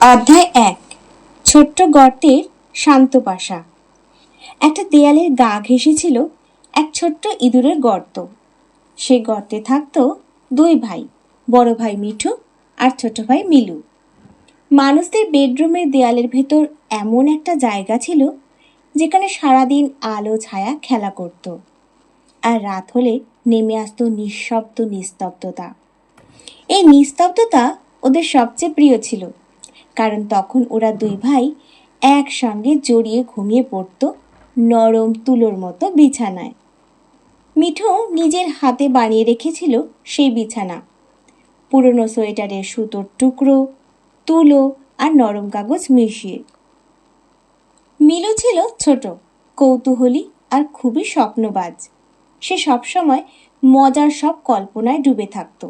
অধ্যায় এক, ছোট্ট গর্তের শান্ত পাশা একটা দেয়ালের গা ঘেঁষেছিল এক ছোট্ট ইঁদুরের গর্ত। সে গর্তে থাকতো দুই ভাই, বড় ভাই মিঠু আর ছোট ভাই মিলু। মানুষদের বেডরুমের দেয়ালের ভেতর এমন একটা জায়গা ছিল যেখানে সারাদিন আলো, ছায়া খেলা করত। আর রাত হলে নেমে আসতো নিঃশব্দ নিস্তব্ধতা। এই নিস্তব্ধতা ওদের সবচেয়ে প্রিয় ছিল। কারণ তখন ওরা দুই ভাই একসঙ্গে জড়িয়ে ঘুমিয়ে পড়তো নরম তুলোর মতো বিছানায়। মিঠু নিজের হাতে বানিয়ে রেখেছিল সেই বিছানা। পুরনো সোয়েটারের সুতোর টুকরো, তুলো আর নরম কাগজ মিশিয়ে। মিলু ছিল ছোট, কৌতূহলী আর খুবই স্বপ্নবাজ। সে সবসময় মজার সব কল্পনায় ডুবে থাকত।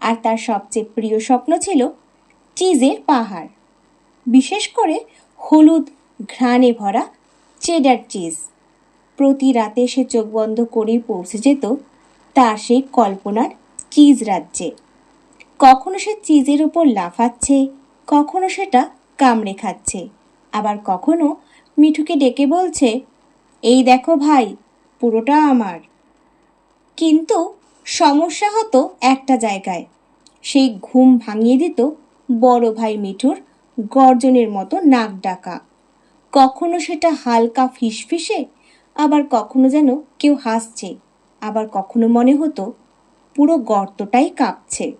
আর তার সবচেয়ে প্রিয় স্বপ্ন ছিল চিজের পাহাড়। বিশেষ করে হলুদ ঘ্রাণে ভরা চেডার চিজ প্রতি রাতে সে চোখ বন্ধ করেই পৌঁছে যেত তার সেই কল্পনার চিজ রাজ্যে। কখনো সে চিজের উপর লাফাচ্ছে, কখনো সেটা কামড়ে খাচ্ছে, আবার কখনো মিঠুকে ডেকে বলছে, এই দেখো ভাই, পুরোটা আমার। কিন্তু সমস্যা হতো একটা জায়গায়। সেই ঘুম ভাঙিয়ে দিত বড় ভাই মিঠুর গর্জনের মতো নাক ডাকা। কখনো সেটা হালকা ফিসফিসে, আবার কখনো যেন কেউ হাসছে। আবার কখনো মনে হতো পুরো গর্তটাই কাঁপছে।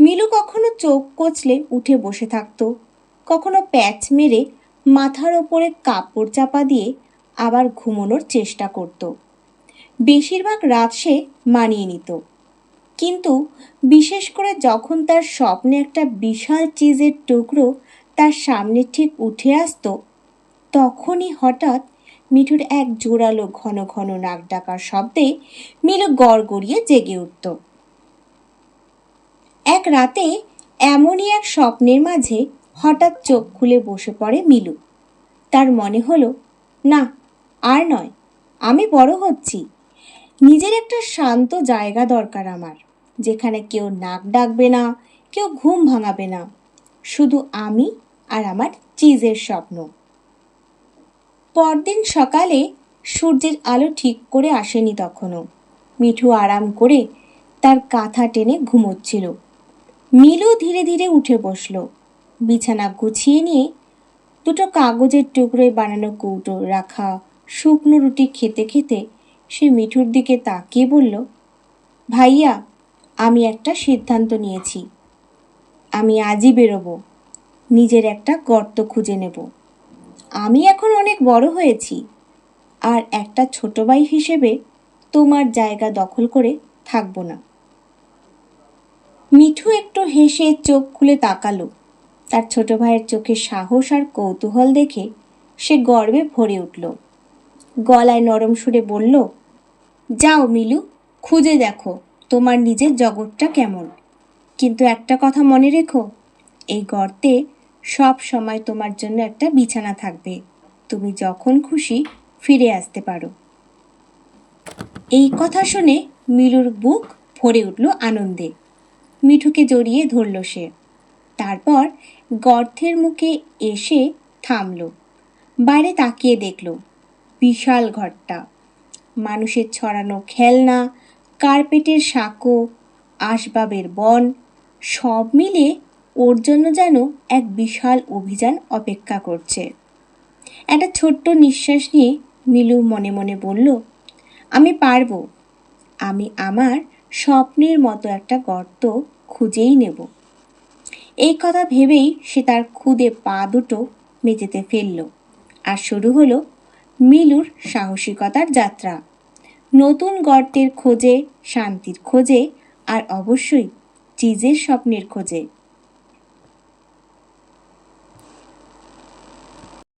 মিলু কখনো চোখ কচলে উঠে বসে থাকতো। কখনো প্যাচ মেরে মাথার ওপরে কাপড় চাপা দিয়ে আবার ঘুমানোর চেষ্টা করত। বেশিরভাগ রাত সে মানিয়ে নিত। কিন্তু বিশেষ করে যখন তার স্বপ্নে একটা বিশাল চিজের টুকরো তার সামনে ঠিক উঠে আসতো, তখনই হঠাৎ মিঠুর এক জোরালো ঘন ঘন নাক ডাকার শব্দে মিলু গড় গড়িয়ে জেগে উঠত। এক রাতে এমনই এক স্বপ্নের মাঝে হঠাৎ চোখ খুলে বসে পড়ে মিলু। তার মনে হলো, না, আর নয়, আমি বড় হচ্ছি। নিজের একটা শান্ত জায়গা দরকার আমার। যেখানে কেউ নাক ডাকবে না, কেউ ঘুম ভাঙাবে না। শুধু আমি আর আমার চিজের স্বপ্ন। পরদিন সকালে সূর্যের আলো ঠিক করে আসেনি তখনও। মিঠু আরাম করে তার কাঁথা টেনে ঘুমোচ্ছিল। মিলু ধীরে ধীরে উঠে বসল। বিছানা গুছিয়ে নিয়ে দুটো কাগজের টুকরোয় বানানো কৌটো রাখা শুকনো রুটি খেতে খেতে সে মিঠুর দিকে তাকিয়ে বলল, ভাইয়া আমি একটা সিদ্ধান্ত নিয়েছি। আমি আজই বেরোবো। নিজের একটা গর্ত খুঁজে নেব। আমি এখন অনেক বড় হয়েছি। আর একটা ছোট ভাই হিসেবে তোমার জায়গা দখল করে থাকব না। মিঠু একটু হেসে চোখ খুলে তাকালো। তার ছোট ভাইয়ের চোখে সাহস আর কৌতূহল দেখে সে গর্বে ভরে উঠল। গলায় নরম সুরে বলল, যাও মিলু, খুঁজে দেখো। তোমার নিজের জগৎটা কেমন? কিন্তু একটা কথা মনে রেখো, এই গর্তে সব সময় তোমার জন্য একটা বিছানা থাকবে। তুমি যখন খুশি ফিরে আসতে পারো। এই কথা শুনে মিলুর বুক ভরে উঠল আনন্দে। মিঠুকে জড়িয়ে ধরল সে। তারপর গর্তের মুখে এসে থামল। বাইরে তাকিয়ে দেখল, বিশাল ঘরটা। মানুষের ছড়ানো খেলনা কার্পেটের সাঁকো, আসবাবের বন, সব মিলে ওর জন্য যেন এক বিশাল অভিযান অপেক্ষা করছে। একটা ছোট্ট নিঃশ্বাস নিয়ে মিলু মনে মনে বলল, আমি পারব। আমি আমার স্বপ্নের মতো একটা গর্ত খুঁজেই নেব। এই কথা ভেবেই সে তার খুদে পা দুটো মেঝেতে ফেলল। আর শুরু হলো মিলুর সাহসিকতার যাত্রা। নতুন গর্তের খোঁজে শান্তির খোঁজে আর অবশ্যই চিজের স্বপ্নের খোঁজে।